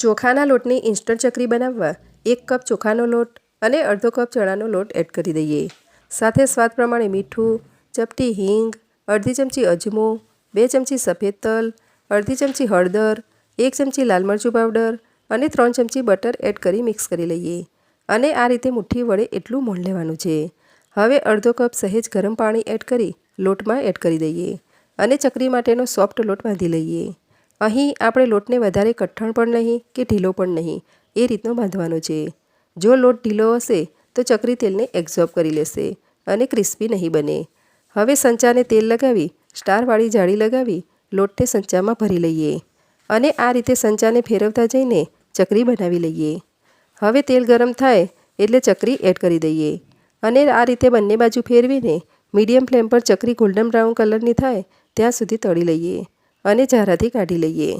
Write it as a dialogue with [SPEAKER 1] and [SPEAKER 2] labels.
[SPEAKER 1] ચોખાના લોટની ઇન્સ્ટન્ટ ચકરી બનાવવા એક કપ ચોખાનો લોટ અને અડધો કપ ચણાનો લોટ એડ કરી દઈએ. સાથે સ્વાદ પ્રમાણે મીઠું, ચપટી હિંગ, અડધી ચમચી અજમો, બે ચમચી સફેદ તલ, અડધી ચમચી હળદર, એક ચમચી લાલ મરચું પાવડર અને ત્રણ ચમચી બટર એડ કરી મિક્સ કરી લઈએ. અને આ રીતે મુઠ્ઠી વડે એટલું મોણ લેવાનું છે. હવે અડધો કપ સહેજ ગરમ પાણી એડ કરી લોટમાં એડ કરી દઈએ અને ચકરી માટેનો સોફ્ટ લોટ બાંધી લઈએ. અહીં આપણે લોટને વધારે કઠણ પણ નહીં કે ઢીલો પણ નહીં, એ રીતનો બાંધવાનો છે. જો લોટ ઢીલો હશે, તો ચકરી તેલને એબ્ઝોર્બ કરી લેશે અને ક્રિસ્પી નહીં બને. હવે સંચાને તેલ લગાવી, સ્ટારવાળી જાળી લગાવી, લોટને સંચામાં ભરી લઈએ અને આ રીતે સંચાને ફેરવતા જઈને ચકરી બનાવી લઈએ. હવે તેલ ગરમ થાય એટલે ચકરી એડ કરી દઈએ અને આ રીતે બંને બાજુ ફેરવીને મીડિયમ ફ્લેમ પર ચકરી ગોલ્ડન બ્રાઉન કલરની થાય, ત્યાં સુધી તળી લઈએ. અને ઝારાથી કાઢી લઈએ.